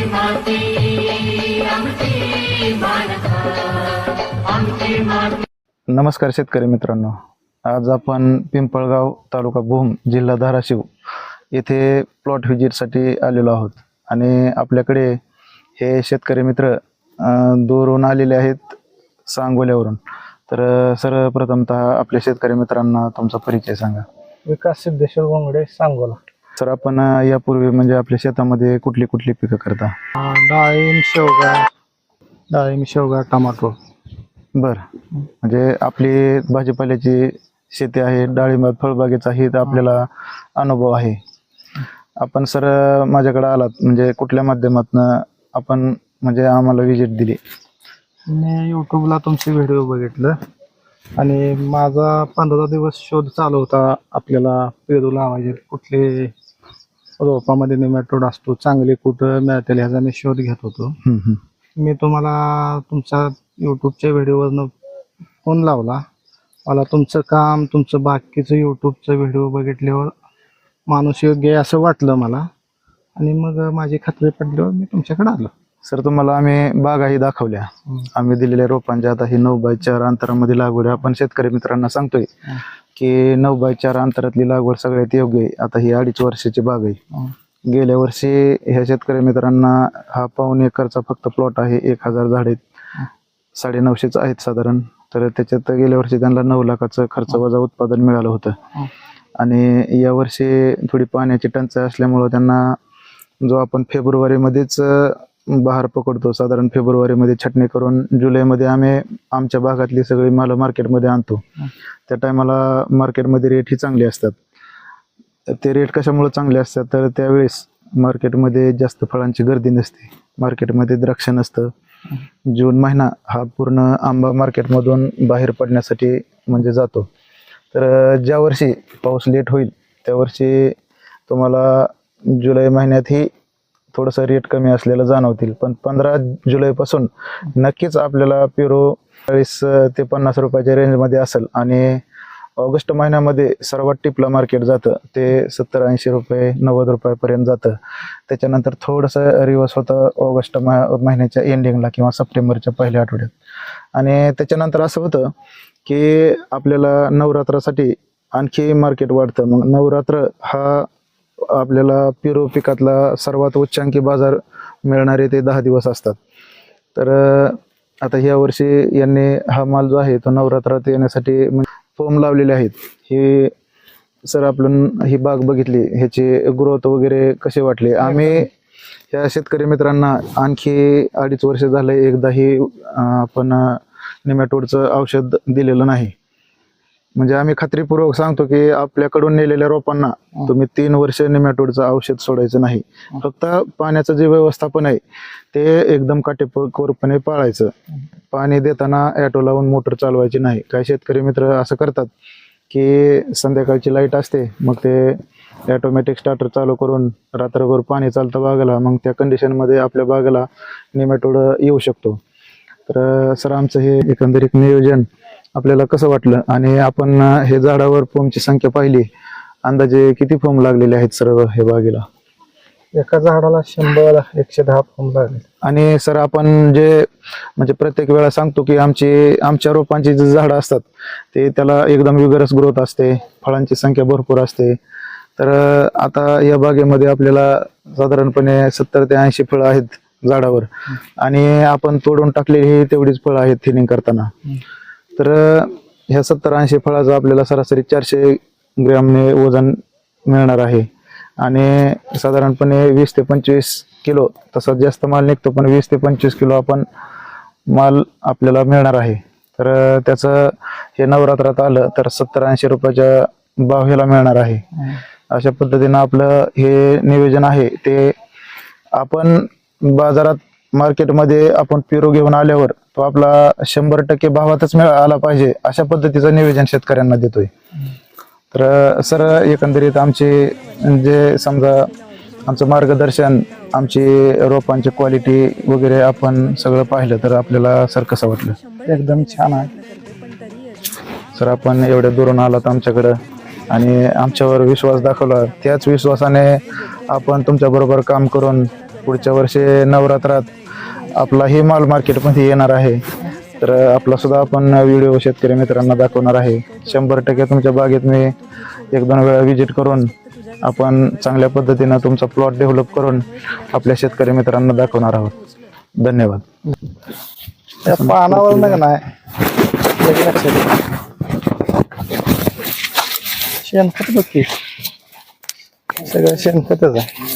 माती आमची माणसं आमची माती नमस्कार शेतकरी मित्रांनो. आज आपण पिंपळगाव तालुका भूम जिल्हा धाराशिव येथे प्लॉट व्हिजिटसाठी आलेलो आहोत. आणि आपल्याकडे हे शेतकरी मित्र अं, दूरहून आलेले आहेत सांगोल्यावरून. तर सर्वप्रथमतः आपल्या शेतकरी मित्रांना तुमचा परिचय सांगा. विकास सिद्धेश्वर गोंगडे सांगोला. सर आपण यापूर्वी म्हणजे आपल्या शेतामध्ये कुठली कुठली पिकं करता? डाळिंब शेवगा. डाळिंब शेवगा टमाटो बर. म्हणजे आपली भाजीपाल्याची शेती आहे डाळिंबात फळबागेचा ही तर आपल्याला अनुभव आहे. आपण सर माझ्याकडे आलात म्हणजे कुठल्या माध्यमातून आपण म्हणजे आम्हाला विजिट दिली? मी यूट्यूबला तुमचे व्हिडिओ बघितलं. आणि माझा पंधरा दिवस शोध चालू होता आपल्याला पेरू लावायचे कुठले रोपामध्ये निमॅटोड असतो चांगले कुठं मिळतील ह्याचा मी शोध घेत होतो. मी तुम्हाला तुमच्या यूट्यूबच्या व्हिडिओवरनं फोन लावला मला तुमचं काम तुमचं बाकीचं यूट्यूबचं व्हिडिओ बघितल्यावर माणूस योग्य आहे असं वाटलं मला आणि मग माझी खात्री पडल्यावर मी तुमच्याकडे आलो सर तुम्हाला आम्ही बागाही दाखवल्या आम्ही दिलेल्या रोपांच्या आता ही नऊ बाय चार अंतरामध्ये लागवड. आपण शेतकरी मित्रांना सांगतोय. की नऊ बाय चार अंतरातली लागवड सगळ्यात योग्य आहे. आता ही अडीच वर्षाची बाग आहे. गेल्या वर्षी ह्या शेतकरी मित्रांना हा पाऊन एकरचा फक्त प्लॉट आहे. एक हजार झाड आहेत. साडे नऊशेच आहेत साधारण. तर त्याच्यात गेल्या वर्षी त्यांना नऊ लाखाचं खर्च वजा उत्पादन मिळालं होतं. आणि या वर्षी थोडी पाण्याची टंचाई असल्यामुळं त्यांना जो आपण फेब्रुवारीमध्येच बहार पकडतो. साधारण फेब्रुवारीमध्ये छटणी करून जुलैमध्ये आम्ही आमच्या भागातली सगळी माल मार्केटमध्ये आणतो. त्या टायमाला मार्केटमध्ये रेट ही चांगले असतात. ते रेट कशामुळे चांगले असतात? तर त्यावेळेस मार्केटमध्ये जास्त फळांची गर्दी नसते. मार्केटमध्ये द्राक्ष नसतं. जून महिना हा पूर्ण आंबा मार्केटमधून बाहेर पडण्यासाठी म्हणजे जातो. तर ज्या वर्षी पाऊस लेट होईल त्या वर्षी तुम्हाला जुलै महिन्यातही थोडंसं रेट कमी असलेलं जाणवतील. पण पंधरा जुलैपासून नक्कीच आपल्याला पेरू चाळीस ते पन्नास रुपयाच्या रेंजमध्ये असेल. आणि ऑगस्ट महिन्यामध्ये सर्वात टिपला मार्केट जातं ते सत्तर ऐंशी रुपये नव्वद रुपयापर्यंत जातं. त्याच्यानंतर थोडंसं रिवर्स होतं ऑगस्ट मा- महिन्याच्या एंडिंगला किंवा सप्टेंबरच्या पहिल्या आठवड्यात. आणि त्याच्यानंतर असं होतं की आपल्याला नवरात्रासाठी आणखी मार्केट वाढतं. मग नवरात्र हा आपल्याला पिरो पिकातला सर्वात उच्चांकी बाजार मिळणारे ते दहा दिवस असतात. तर आता ह्या वर्षी यांनी हा माल जो आहे तो नवरात्रात येण्यासाठी म्हणजे फोम लावलेले आहेत. हे सर आपण ही बाग बघितली ह्याची ग्रोथ वगैरे कसे वाटले? आम्ही या शेतकरी मित्रांना आणखी अडीच वर्ष झाले एकदाही आपण निमॅटोडचं औषध दिलेलं नाही. म्हणजे आम्ही खात्रीपूर्वक सांगतो की आपल्याकडून नेलेल्या रोपांना तुम्ही तीन वर्ष निमॅटोडचं औषध सोडायचं नाही. फक्त पाण्याचं जे व्यवस्थापन आहे ते एकदम काटेकोरपणे पाळायचं. पाणी देताना ॲटो लावून मोटर चालवायची नाही. काही शेतकरी मित्र असं करतात की संध्याकाळची लाइट असते मग ते ॲटोमॅटिक स्टार्टर चालू करून रात्रभर पाणी चालतं बागेला मग त्या कंडिशनमध्ये आपल्या बागेला निमॅटोड येऊ शकतो. तर सर आमचं हे एकंदरीत नियोजन आपल्याला कसं वाटलं? आणि आपण हे झाडावर फोमची संख्या पाहिली. अंदाजे किती फोम लागलेले आहेत सर्व हे बागेला? एका झाडाला शंभर एकशे दहा फॉर्म लागले. आणि सर आपण जे म्हणजे प्रत्येक वेळा सांगतो की आमची आमच्या रोपांची जी झाडं असतात ते त्याला एकदम विगरस ग्रोथ असते फळांची संख्या भरपूर असते. तर आता या बागेमध्ये आपल्याला साधारणपणे सत्तर ते ऐंशी फळं आहेत झाडावर. आणि आपण तोडून टाकलेली ही तेवढीच फळं आहेत थिनिंग करताना. तर ह्या सत्तर ऐंशी फळाचं आपल्याला सरासरी चारशे ग्रॅमने वजन मिळणार आहे. आणि साधारणपणे वीस ते पंचवीस किलो तसा जास्त माल निघतो पण वीस ते पंचवीस किलो आपण माल आपल्याला मिळणार आहे. तर त्याचं हे नवरात्रात आलं तर सत्तर ऐंशी रुपयाच्या भाव ह्याला मिळणार आहे. अशा पद्धतीनं आपलं हे नियोजन आहे. ते आपण बाजारात मार्केटमध्ये आपण पेरू घेऊन आल्यावर तो आपला शंभर टक्के भावातच मिळ आला पाहिजे अशा पद्धतीचं नियोजन शेतकऱ्यांना देतोय. तर सर एकंदरीत आमचे जे समजा आमचं मार्गदर्शन आमची रोपांची क्वालिटी वगैरे आपण सगळं पाहिलं तर आपल्याला सर कसं वाटलं? एकदम छान आहे. सर आपण एवढ्या दुरून आलात आमच्याकडं आणि आमच्यावर विश्वास दाखवला. त्याच विश्वासाने आपण तुमच्या बरोबर काम करून पुढच्या वर्षी नवरात्रात आपला हे माल मार्केटमध्ये येणार आहे. तर आपला सुद्धा आपण व्हिडिओ शेतकरी मित्रांना दाखवणार आहे. शंभर टक्के तुमच्या बागेत मी एक दोन वेळा व्हिजिट करून आपण चांगल्या पद्धतीनं तुमचा प्लॉट डेव्हलप करून आपल्या शेतकरी मित्रांना दाखवणार आहोत. धन्यवाद. पानावर का नाही शेणखत बघ सगळं शेणखतच आहे.